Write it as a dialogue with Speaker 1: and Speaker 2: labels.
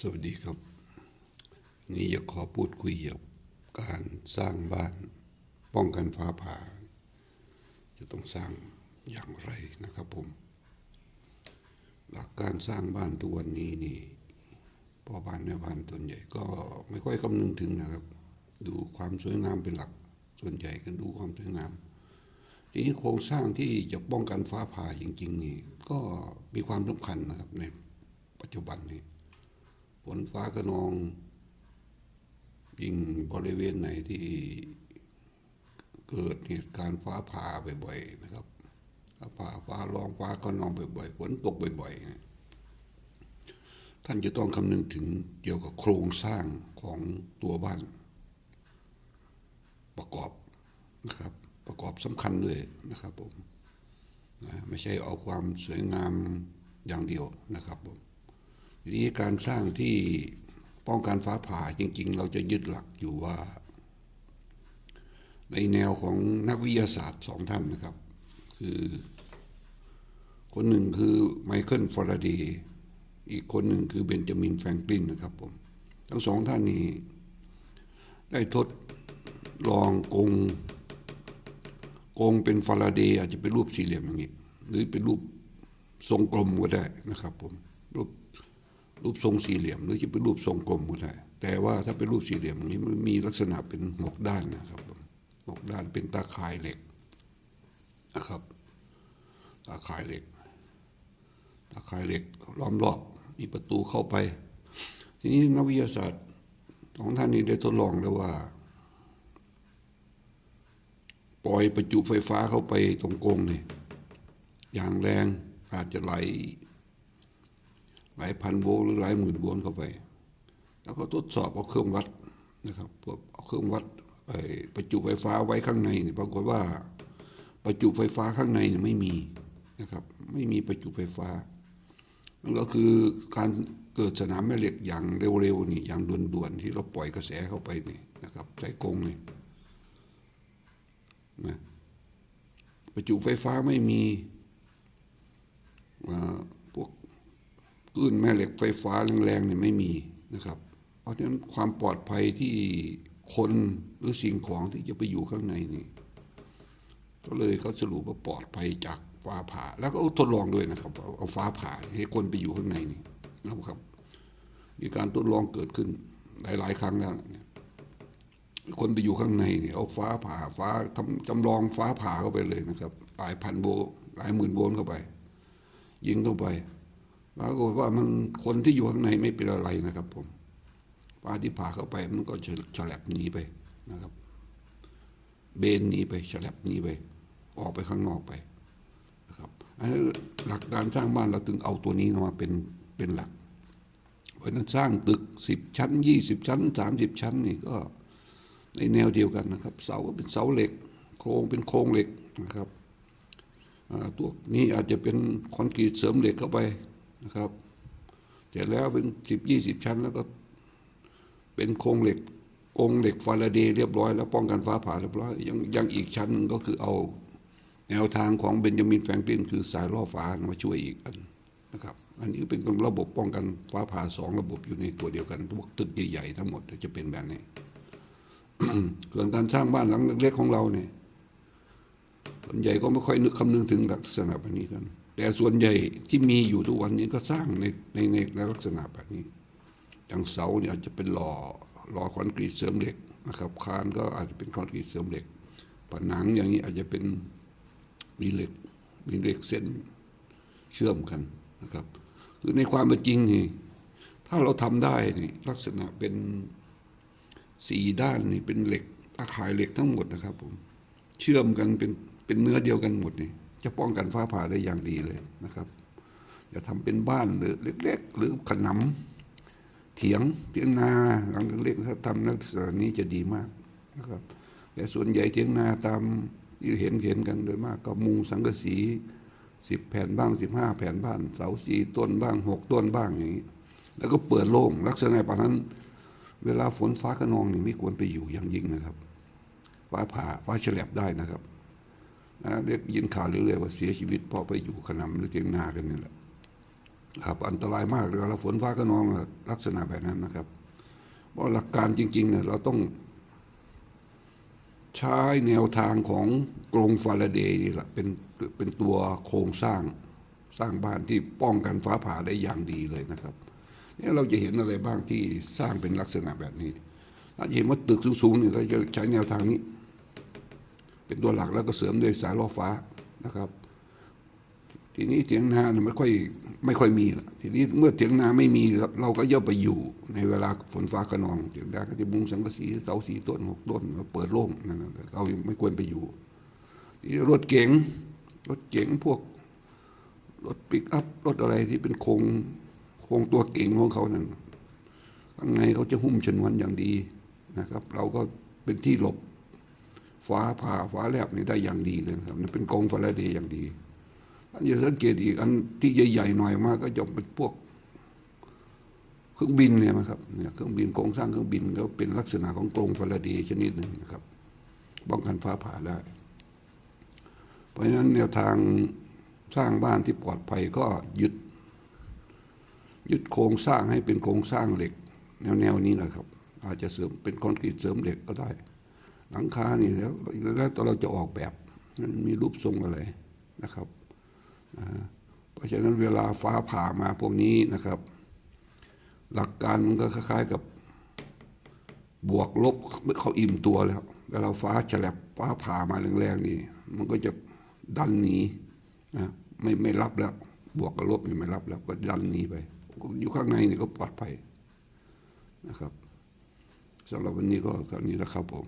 Speaker 1: สวัสดีครับ นี่อยากขอพูดคุยเกี่ยวกับการสร้างบ้าน ป้องกันฟ้าผ่า จะต้องสร้างอย่างไรนะครับผม หลักการสร้างบ้านตัววันนี้นี่พ่อบ้านแม่บ้านส่วนใหญ่ก็ไม่ค่อยคำนึงถึงนะครับ ดูความสวยงามเป็นหลัก ส่วนใหญ่ก็ดูความสวยงามทีนี้โครงสร้างที่จะป้องกันฟ้าผ่าจริงๆนี่ก็มีความสำคัญนะครับในปัจจุบันนี้ ฝนฟ้ากระนองยิ่งบริเวณไหนที่เกิดเหตุการณ์ฟ้าผ่าบ่อยๆนะครับฟ้าผ่าฟ้าร้องฟ้ากระนองบ่อยๆฝนตกบ่อยๆท่านจะต้องคำนึงถึงเกี่ยวกับโครงสร้างของตัวบ้าน ประกอบนะครับ ประกอบสำคัญด้วยนะครับผมนะไม่ใช่เอาความสวยงามอย่างเดียวนะครับผม ทีนี้การสร้างที่ป้องกันฟ้าผ่าจริง ๆ เราจะยึดหลักอยู่ว่า ในแนวของนักวิทยาศาสตร์สองท่านนะครับ คือ คนหนึ่งคือไมเคิลฟาราเดย์อีกคนหนึ่งคือเบนจามินแฟรงกลินนะครับผมทั้งสองท่านนี้ได้ทดลองกงกงเป็นฟาราเดย์อาจจะเป็นรูปสี่เหลี่ยมอย่างนี้ หรือเป็นรูปทรงกลมก็ได้นะครับผมรูป รูปทรงสี่เหลี่ยม หรือจะเป็นรูปทรงกลมก็ได้แต่ว่าถ้าเป็นรูปสี่เหลี่ยมอย่างนี้มันมีลักษณะเป็นหกด้านนะครับหกด้านเป็นตาข่ายเหล็กนะครับ ตาข่ายเหล็ก ตาข่ายเหล็กล้อมรอบมีประตูเข้าไป ทีนี้นักวิทยาศาสตร์ของท่านนี้ได้ทดลองแล้วว่า ปล่อยประจุไฟฟ้าเข้าไปตรงกรงนี่อย่างแรงอาจจะไหล หลายพันโวลต์หรือหลายหมื่นโวลต์เข้าไป แล้วก็ทดสอบเอาเครื่องวัดนะครับเอาเครื่องวัดไประจุไฟฟ้าไว้ข้างในนี่ปรากฏว่าประจุไฟฟ้าข้างในเนี่ยไม่มีนะครับไม่มีประจุไฟฟ้านั่นก็คือการเกิดสนามแม่เหล็กอย่างเร็วๆนี่อย่างด่วนๆ ที่เราปล่อยกระแสเข้าไปนี่นะครับใส่กรงนี่นะประจุไฟฟ้าไม่มีอ่า คลื่นแม่เหล็กไฟฟ้าแรงๆเนี่ยไม่มีนะครับ เพราะฉะนั้นความปลอดภัยที่คนหรือสิ่งของที่จะไปอยู่ข้างในนี่ก็เลยเขาสรุปว่าปลอดภัยจากฟ้าผ่า แล้วก็ทดลองด้วยนะครับ เอาฟ้าผ่าให้คนไปอยู่ข้างในนี่นะครับ มีการทดลองเกิดขึ้นหลายๆ ครั้งแล้วคนไปอยู่ข้างในเนี่ยเอาฟ้าผ่าฟ้าทำจำลองฟ้าผ่าเข้าไปเลยนะครับ หลายพันโวหลายหมื่นโวลต์เข้าไป ยิงเข้าไป ปรากฏว่ามันคนที่อยู่ข้างในไม่เป็นอะไรนะครับ ผมฟ้าที่ผ่าเข้าไปมันก็ฉลับหนีไปนะครับ เบนหนีไปฉลับหนีไป ออกไปข้างนอกไปนะครับอันนี้หลักการสร้างบ้านเราถึงเอาตัวนี้มาเป็นเป็นหลักเพราะนั้นสร้างตึกสิบชั้นยี่สิบชั้นสามสิบชั้นนี่ก็ในแนวเดียวกันนะครับ เสาก็เป็นเสาเหล็ก โครงเป็นโครงเหล็กนะครับตัวนี้อาจจะเป็นคอนกรีตเสริมเหล็กเข้าไป นะครับ เสร็จแล้วเป็นสิบยี่สิบชั้น แล้วก็เป็นโครงเหล็กกงเหล็กฟาราเดย์เรียบร้อยแล้วป้องกันฟ้าผ่าเรียบร้อยยังยังอีกชั้นหนึ่งก็คือเอาแนวทางของเบนจามินแฟรงกลินคือสายล่อฟ้ามาช่วยอีกอันนะครับ อันนี้เป็นระบบป้องกันฟ้าผ่าสองระบบอยู่ในตัวเดียวกันทุกตึกใหญ่ๆทั้งหมดจะเป็นแบบนี้ส่วนการสร้างบ้านหลังเล็กๆของเราเนี่ยส่วนใหญ่ก็ไม่ค่อยนึกคำนึงถึงลักษณะแบบนี้กัน แต่ส่วนใหญ่ที่มีอยู่ทุกวันนี้ก็สร้างในในในในลักษณะแบบนี้อย่างเสาเนี่ยอาจจะเป็นหล่อหล่อคอนกรีตเสริมเหล็กนะครับ คานก็อาจจะเป็นคอนกรีตเสริมเหล็กผนังอย่างนี้อาจจะเป็นมีเหล็กมีเหล็กเส้นเชื่อมกันนะครับคือในความเป็นจริงนี่ถ้าเราทำได้นี่ลักษณะเป็นสี่ด้านนี่เป็นเหล็กตาข่ายเหล็กทั้งหมดนะครับผมเชื่อมกันเป็นเป็นเนื้อเดียวกันหมดนี่ จะป้องกันฟ้าผ่าได้อย่างดีเลยนะครับจะทำเป็นบ้านหรือเล็ก ๆ หรือขนำเถียงเถียงนาหลังเล็กๆถ้าทำลักษณะนี้จะดีมากนะครับแต่ส่วนใหญ่เถียงนาตามที่เห็นเห็นกันโดยมากก็มุงสังกะสีสิบแผ่นบ้างสิบห้าแผ่นบ้าน เสาสี่ต้นบ้างหกต้นบ้างอย่างนี้แล้วก็เปิดโล่งลักษณะแบบนั้น เวลาฝนฟ้ากระนองนี่ไม่ควรไปอยู่อย่างยิ่งนะครับ ฟ้าผ่าฟ้าแฉลบได้นะครับ นะเรียกยินข่าวเรื่อยๆว่าเสียชีวิตเพราะไปอยู่ขนำหรือเทียงนากันนี่แหละครับอันตรายมากเลยเวลาฝนฟ้าขนองลักษณะแบบนั้นนะครับเพราะหลักการจริงๆเนี่ยเราต้อง ใช้แนวทางของกรงฟาราเดย์นี่แหละเป็นเป็นตัวโครงสร้างสร้างบ้านที่ป้องกันฟ้าผ่าได้อย่างดีเลยนะครับเนี่ยเราจะเห็นอะไรบ้างที่สร้างเป็นลักษณะแบบนี้เราจะเห็นว่าตึกสูงๆเนี่ยเราจะใช้แนวทางนี้ เป็นตัวหลักแล้วก็เสริมด้วยสายล่อฟ้านะครับ ทีนี้เถียงนาไม่ค่อยไม่ค่อยมีละทีนี้เมื่อเถียงนาไม่มีเราก็ย่อไปอยู่ในเวลาฝนฟ้าขนองเถียงนาก็จะมุงสังกะสีเสาสีต้นหกต้นเปิดโล่งนั่นนะเราไม่ควรไปอยู่ที่รถเก๋งรถเก๋งพวกรถปิกอัพรถอะไรที่เป็นโครงโครงตัวเก่งของเขานั่นข้างในเขาจะหุ้มชนวนอย่างดีนะครับ เราก็เป็นที่หลบ ฟ้าผ่าฟ้าแลบนี่ได้อย่างดีเลยนะครับนี่เป็นกรงฟาราเดย์อย่างดีอันจะสังเกตอีกอันที่ใหญ่ๆหน่อยมากก็จะเป็นพวก เครื่องบินเนี่ยนะครับเนี่ยเครื่องบินโครงสร้างเครื่องบินก็เป็นลักษณะของกรงฟาราเดย์ชนิดหนึ่งนะครับป้องกันฟ้าผ่าได้ เพราะฉะนั้นแนวทางสร้างบ้านที่ปลอดภัยก็ยึดยึดโครงสร้างให้เป็นโครงสร้างเหล็ก แนวแนวๆนี้นะครับ อาจจะเสริมเป็นคอนกรีตเสริมเหล็กก็ได้ หลังคานี่แล้วแล้วต่เราจะออกแบบมันมีรูปทรงอะไรนะครับเพราะฉะนั้นเวลาฟ้าผ่ามาพวกนี้นะครับ หลักการมันก็คล้ายๆกับบวกลบเขาอิ่มตัวแล้วเวลาฟ้าฉลับฟ้าผ่ามาแรงๆนี่ มันก็จะดันหนีนะไม่ไม่รับแล้ว บวกกับลบนี่ไม่รับแล้ว ก็ดันหนีไป อยู่ข้างในนี่ก็ปลอดภัยนะครับสำหรับวันนี้ก็เท่านี้แล้วครับผม